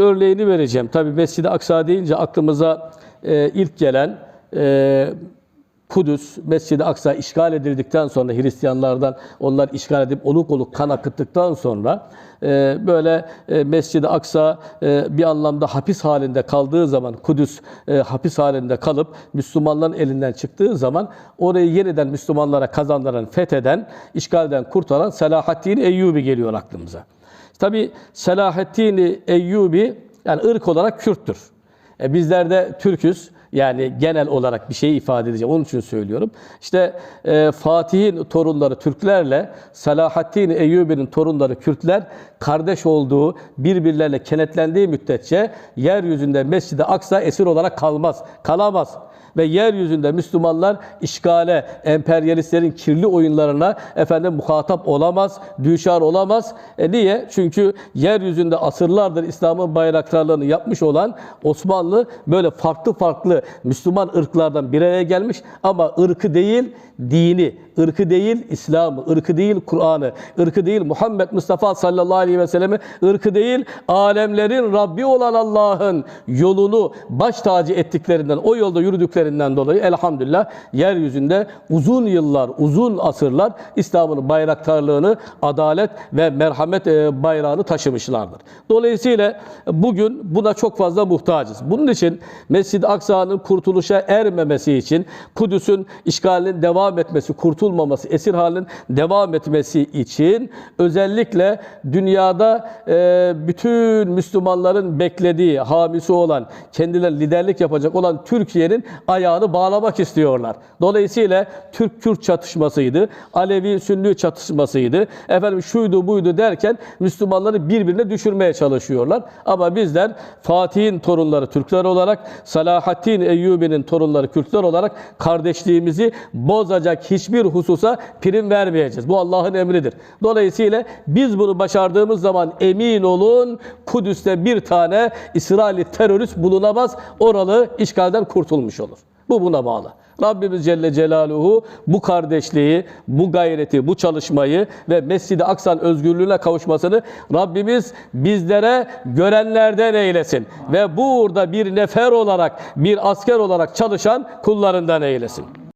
örneğini vereceğim. Tabii Mescid-i Aksa deyince aklımıza e, ilk gelen e, Kudüs, Mescid-i Aksa işgal edildikten sonra Hristiyanlardan onlar işgal edip oluk oluk kan akıttıktan sonra e, böyle e, Mescid-i Aksa e, bir anlamda hapis halinde kaldığı zaman Kudüs e, hapis halinde kalıp Müslümanların elinden çıktığı zaman orayı yeniden Müslümanlara kazandıran, fetheden, işgalden kurtaran Selahaddin Eyyubi geliyor aklımıza. Tabi Selahaddin Eyyubi yani ırk olarak Kürttür. E, bizler de Türküz. Yani genel olarak bir şeyi ifade edeceğim. Onun için söylüyorum. İşte e, Fatih'in torunları Türklerle Selahaddin Eyyubi'nin torunları Kürtler kardeş olduğu, birbirlerine kenetlendiği müddetçe yeryüzünde Mescid-i Aksa esir olarak kalmaz. Kalamaz ve yeryüzünde Müslümanlar işgale, emperyalistlerin kirli oyunlarına efendim muhatap olamaz, düşar olamaz. E niye? Çünkü yeryüzünde asırlardır İslam'ın bayraktarlarını yapmış olan Osmanlı böyle farklı farklı Müslüman ırklardan bir araya gelmiş ama ırkı değil, dini, ırkı değil İslam'ı, ırkı değil Kur'an'ı, ırkı değil Muhammed Mustafa sallallahu aleyhi ve sellemi, ırkı değil alemlerin Rabbi olan Allah'ın yolunu baş tacı ettiklerinden, o yolda yürüdüklerinden dolayı elhamdülillah yeryüzünde uzun yıllar, uzun asırlar İslam'ın bayraktarlığını, adalet ve merhamet e, bayrağını taşımışlardır. Dolayısıyla bugün buna çok fazla muhtacız. Bunun için Mescid-i Aksa'nın kurtuluşa ermemesi için Kudüs'ün işgalinin devam etmesi, kurtulmaması, esir halinin devam etmesi için özellikle dünyada e, bütün Müslümanların beklediği, hamisi olan, kendileri liderlik yapacak olan Türkiye'nin ayağını bağlamak istiyorlar. Dolayısıyla Türk-Kürt çatışmasıydı, Alevi-Sünni çatışmasıydı, efendim şuydu buydu derken Müslümanları birbirine düşürmeye çalışıyorlar. Ama bizler Fatih'in torunları Türkler olarak, Salahaddin Eyyubi'nin torunları Kürtler olarak kardeşliğimizi bozacak hiçbir hususa prim vermeyeceğiz. Bu Allah'ın emridir. Dolayısıyla biz bunu başardığımız zaman emin olun Kudüs'te bir tane İsrail terörist bulunamaz. Oralı işgalden kurtulmuş olur. Bu buna bağlı. Rabbimiz Celle Celaluhu bu kardeşliği, bu gayreti, bu çalışmayı ve Mescid-i Aksa'nın özgürlüğüne kavuşmasını Rabbimiz bizlere görenlerden eylesin. Ve burada bir nefer olarak, bir asker olarak çalışan kullarından eylesin.